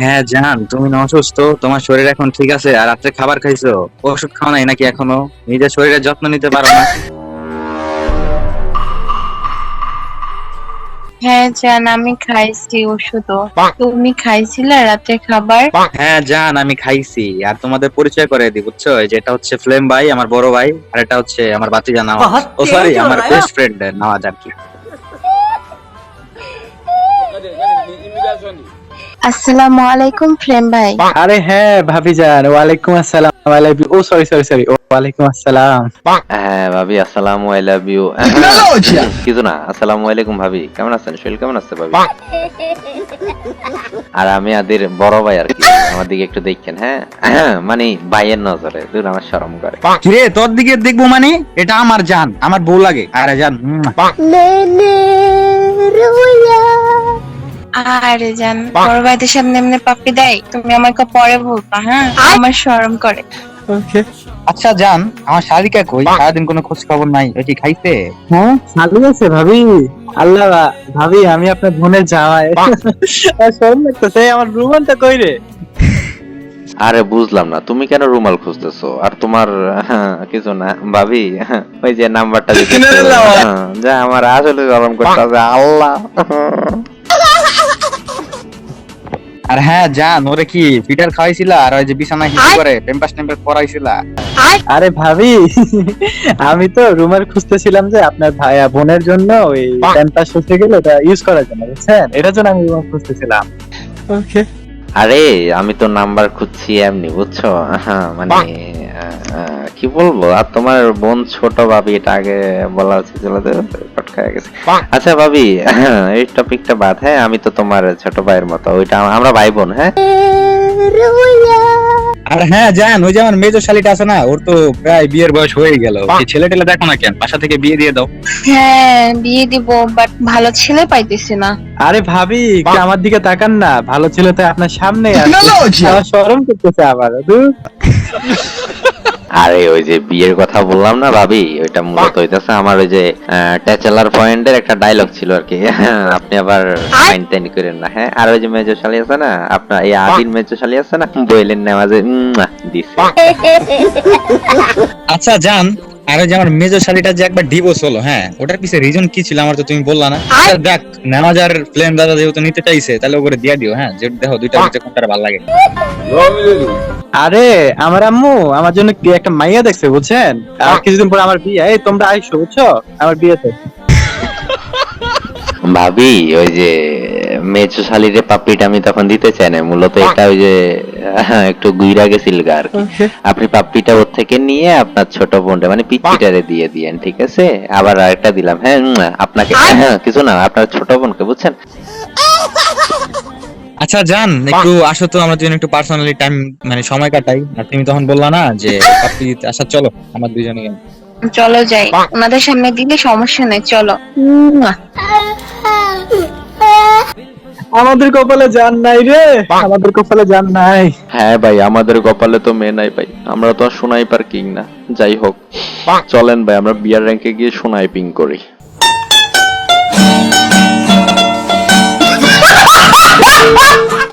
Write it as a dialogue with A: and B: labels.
A: হ্যাঁ জান তুমি না অসুস্থ তোমার শরীর এখন ঠিক আছে আর রাত্রে খাবার খাইছো। ওষুধ খাও নাই নাকি এখনও? নিজের শরীরের যত্ন নিতে পারো না।
B: হ্যাঁ জান আমি খাইছি ওষুধও। তুমি খাইছিলে রাতে খাবার?
A: হ্যাঁ জান আমি খাইছি আর তোমাদের পরিচয় করে দিই বুঝছ? এই যে হচ্ছে ফ্লেম ভাই আমার বড় ভাই আর এটা হচ্ছে আমার বাতিজা নামাজ ও সরি আমার বেস্ট ফ্রেন্ড নামাজ আর কি।
B: আসসালামু আলাইকুম প্রেম ভাই।
C: আরে হ্যাঁ ভাবি যান। ওয়ালাইকুম আসসালাম। আই লাভ ইউ ও সরি সরি সরি ওয়ালাইকুম আসসালাম।
D: হ্যাঁ ভাবি আসসালামু আই লাভ ইউ কিছু না আসসালামু আলাইকুম ভাবি। কেমন আছেন? শরীর কেমন আছে ভাবি? আর আমি আদের বড় ভাই আর কি। আমার দিকে একটু দেখছেন হ্যাঁ? মানে ভাইয়ের নজরে। দূর আমার শরম করে।
A: কিরে তোর দিকে দেখব মানে? এটা আমার জান আমার বউ লাগে। আরে জান।
B: আরে জান বড় ভাইদের সামনে এমনি পাপ্পি দেয় তুমি আমাকে পরে বলবা হ্যাঁ? আমার শরম করে।
C: ওকে।
A: আচ্ছা জান আমার শারিকা কই? সারাদিন কোনো খোঁজ খবর নাই ও কি খাইছে?
C: হ্যাঁ ভালো আছে ভাবি। আল্লাহ ভাবি আমি আপনার বোনের জামাই। আর শরম লাগতেছে আমার রুমানটা কই রে?
D: আরে বুঝলাম না তুমি কেন রুমাল খুঁজতেছো? আর তোমার হ্যাঁ, কিছু না ভাবি ওই যে নাম্বারটা হ্যাঁ, যা আমার আসলে শরম করতেছে আল্লাহ।
A: আর হ্যাঁ জান ওরে কি পিটার খাওয়াইছিলা? আর ওই যে বিছানায় হিসু করে টেম্পাস টেম্পাস পড়াইছিল
C: আরে ভাবি আমি তো রুমার খুঁজতেছিলাম যে আপনার ভাইয়া বোনের জন্য ওই প্যান্টটা হতে গেলে ওটা ইউজ করার জন্য বুঝছেন? এটার জন্য আমি রুমার খুঁজতেছিলাম। ওকে
D: আরে আমি তো নাম্বার খুঁজছি এমনি বুঝছ? মানে কি বলব? আর তোমার বোন ছোট ভাবি এটা আগে বলা উচিত ছিল খায় গেছে। আচ্ছা ভাবি এই টপিকটা বাদ হ্যাঁ আমি তো তোমার ছোট ভাইয়ের মতো ওইটা আমরা ভাই বোন হ্যাঁ?
A: আর হ্যাঁ জান ওই যে আমার মেজর শালিটা আছে না ওর তো প্রায় বিয়ের বয়স হয়ে গেল। এই ছেলে টেলে দেখো না কেন বাসা থেকে বিয়ে দিয়ে দাও।
B: হ্যাঁ বিয়ে দিব বাট ভালো ছেলে পাইতেছি না।
C: আরে ভাবি আমার দিকে তাকান না ভালো ছিল তো আপনার সামনে আছে। শরম করতেছে আবার।
D: আরে ওই যে বিয়ের কথা বললাম না ভাবি? ওইটা মূলত হইতাছে আমার ওই যে ট্যাচেলার পয়েন্টের একটা ডায়লগ ছিল আর কি। আপনি আবার মাইন্ড টাইন করেন না হ্যাঁ? আর ওই যে মেজর শালি আছে না আপনার এই আদিন মেজর শালি আছে না বইলেন নামাজে দিছে।
A: আচ্ছা জান আর যে আমার মেজর শালিটা যে একবার ডিভোর্স হলো হ্যাঁ ওটার পিছে রিজন কি ছিল আমার তো তুমি বললা না। দেখ নামাজার ফ্লেম দাদা যেহেতু নিতে চাইছে তাহলে দিয়া দিও হ্যাঁ যে দেখো দুইটা ভিতরে কোনটা ভালো লাগে।
C: আরে আমার আম্মু আমার জন্য কি একটা মাইয়া দেখছে বুঝছেন? আর কিছুদিন পর আমার বিয়ে। এই তোমরা আইসো বুঝছ? আমার বিয়েতে।
D: ভাবি ওই যে মেজো শালিরে পাপড়িটা আমি তখন দিতে চাই না মূলত এটা ওই যে আহ, একটু গুইরা গেছিল গা আর কি। আপনি পাপড়িটা ওর থেকে নিয়ে আপনার ছোট বোনটা মানে পিচ্চিটারে দিয়ে দিয়েন ঠিক আছে? আবার আরেকটা দিলাম হ্যাঁ আপনাকে হ্যাঁ, কিছু না আপনার ছোট বোনকে বুঝছেন?
A: আচ্ছা জান একটু আসো তো আমরা দুজন একটু পার্সোনালি টাইম মানে সময় কাটাই। আর তুমি তখন বললা না যে আপনি আসা চলো আমার দুজনে
B: চলো যাই। ওনাদের সামনে দিলে সমস্যা নেই চলো।
C: আমাদের কপালে জান নাই রে। আমাদের কপালে জান নাই।
D: হ্যাঁ ভাই আমাদের কপালে তো মেয়ে নাই ভাই। আমরা তো আর সোনাইপার কিং না। যাই হোক চলেন ভাই আমরা বিয়ার র্যাঙ্কে গিয়ে সোনাইপিং করি।